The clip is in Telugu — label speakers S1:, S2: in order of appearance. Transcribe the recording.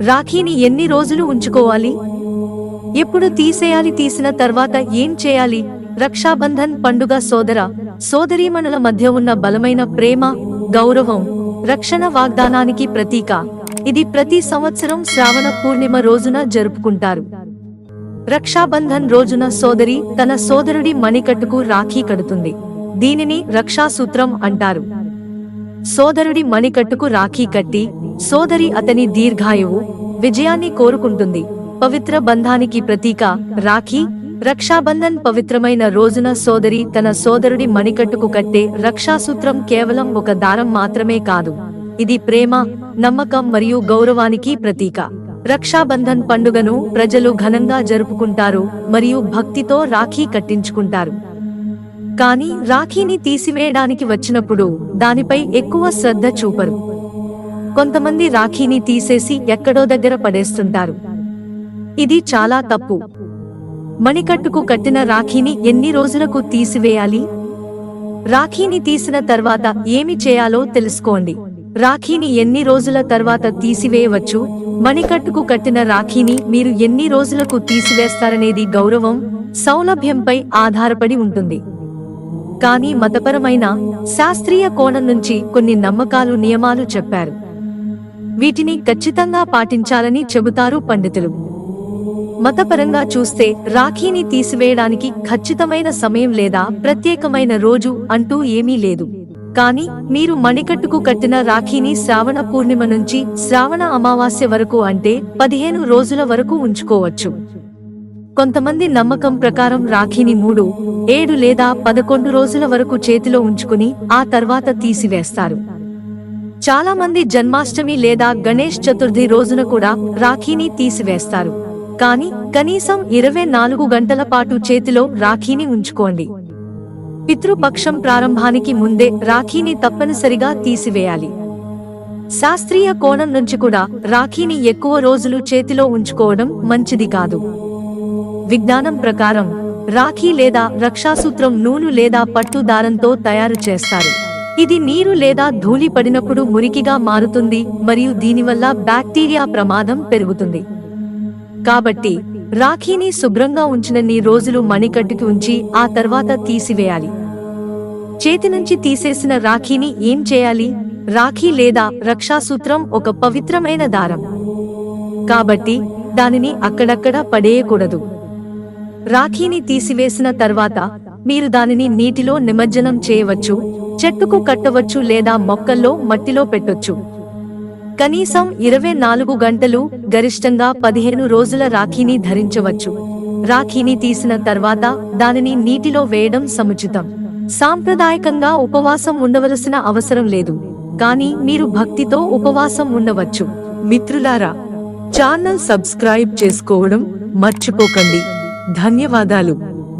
S1: రాఖీని ఎన్ని రోజులు ఉంచుకోవాలి? ఎప్పుడు తీసేయాలి తీసిన తర్వాత ఏం చేయాలి? రక్షాబంధన్ పండుగ సోదర సోదరీమణుల మధ్య ఉన్న బలమైన ప్రేమ గౌరవం రక్షణ వాగ్దానానికి ప్రతీక. ఇది ప్రతి సంవత్సరం శ్రావణ పూర్ణిమ రోజున జరుపుకుంటారు. రక్షాబంధన్ రోజున సోదరి తన సోదరుడి మణికట్టుకు రాఖీ కడుతుంది. దీనిని రక్షాసూత్రం అంటారు. సోదరుడి మణికట్టుకు రాఖీ కట్టి సోదరి అతని దీర్ఘాయువు విజయాన్ని కోరుకుంటుంది. పవిత్ర బంధానికి ప్రతీక రాఖీ రక్షాబంధన్ పవిత్రమైన రోజున సోదరి తన సోదరుడి మణికట్టుకు కట్టే రక్షాసూత్రం కేవలం ఒక దారం మాత్రమే కాదు. ఇది ప్రేమ నమ్మకం మరియు గౌరవానికి ప్రతీక. రక్షాబంధన్ పండుగను ప్రజలు ఘనంగా జరుపుకుంటారు మరియు భక్తితో రాఖీ కట్టించుకుంటారు. కానీ రాఖీని తీసివేయడానికి వచ్చినప్పుడు దానిపై ఎక్కువ శ్రద్ధ చూపరు. కొంతమంది రాఖీని తీసేసి ఎక్కడో దగ్గర పడేస్తుంటారు. ఇది చాలా తప్పు. మణికట్టుకు కట్టిన రాఖీని ఎన్ని రోజులకు తీసివేయాలి? రాఖీని తీసిన తర్వాత ఏమి చేయాలో తెలుసుకోండి. రాఖీని ఎన్ని రోజుల తర్వాత తీసివేయవచ్చు? మణికట్టుకు కట్టిన రాఖీని మీరు ఎన్ని రోజులకు తీసివేస్తారనేది గౌరవం సౌలభ్యంపై ఆధారపడి ఉంటుంది. కానీ మతపరమైన శాస్త్రీయ కోణం నుంచి కొన్ని నమ్మకాలు నియమాలు చెప్పారు. వీటిని ఖచ్చితంగా పాటించాలని చెబుతారు పండితులు. మతపరంగా చూస్తే రాఖీని తీసివేయడానికి ఖచ్చితమైన సమయం లేదా ప్రత్యేకమైన రోజు అంటూ ఏమీ లేదు. కానీ మీరు మణికట్టుకు కట్టిన రాఖీని శ్రావణ పూర్ణిమ నుంచి శ్రావణ అమావాస్య వరకు అంటే పదిహేను రోజుల వరకు ఉంచుకోవచ్చు. కొంతమంది నమ్మకం ప్రకారం రాఖీని మూడు ఏడు లేదా పదకొండు రోజుల వరకు చేతిలో ఉంచుకుని ఆ తర్వాత తీసివేస్తారు. చాలా మంది జన్మాష్టమి లేదా గణేష్ చతుర్థి రోజున కూడా రాఖీని తీసివేస్తారు. కానీ కనీసం ఇరవై నాలుగు గంటల పాటు చేతిలో రాఖీని ఉంచుకోండి. పితృపక్షం ప్రారంభానికి ముందే రాఖీని తప్పనిసరిగా తీసివేయాలి. శాస్త్రీయ కోణం నుంచి కూడా రాఖీని ఎక్కువ రోజులు చేతిలో ఉంచుకోవడం మంచిది కాదు. విజ్ఞానం ప్రకారం రాఖీ లేదా రక్షాసూత్రం నూలు లేదా పట్టు దారంతో తయారు చేస్తారు. ఇది నీరు లేదా ధూళి పడినప్పుడు మురికిగా మారుతుంది మరియు దీనివల్ల బ్యాక్టీరియా ప్రమాదం పెరుగుతుంది. కాబట్టి రాఖీని శుభ్రంగా ఉంచినన్ని రోజులు మణికట్టుకి ఉంచి ఆ తర్వాత తీసివేయాలి. చేతి నుంచి తీసేసిన రాఖీని ఏం చేయాలి? రాఖీ లేదా రక్షాసూత్రం ఒక పవిత్రమైన దారం. కాబట్టి దానిని అక్కడక్కడ పడేయకూడదు. రాఖీని తీసివేసిన తర్వాత మీరు దానిని నీటిలో నిమజ్జనం చేయవచ్చు చెట్టుకు కట్టవచ్చు లేదా మొక్కల్లో మట్టిలో పెట్టొచ్చు. కనీసం ఇరవై నాలుగు గంటలు గరిష్టంగా పదిహేను రోజుల రాఖీని ధరించవచ్చు. రాఖీని తీసిన తర్వాత దానిని నీటిలో వేయడం సముచితం. సాంప్రదాయకంగా ఉపవాసం ఉండవలసిన అవసరం లేదు కానీ మీరు భక్తితో ఉపవాసం ఉండవచ్చు. మిత్రులారా ఛానల్ సబ్స్క్రైబ్ చేసుకోవడం మర్చిపోకండి. ధన్యవాదాలు.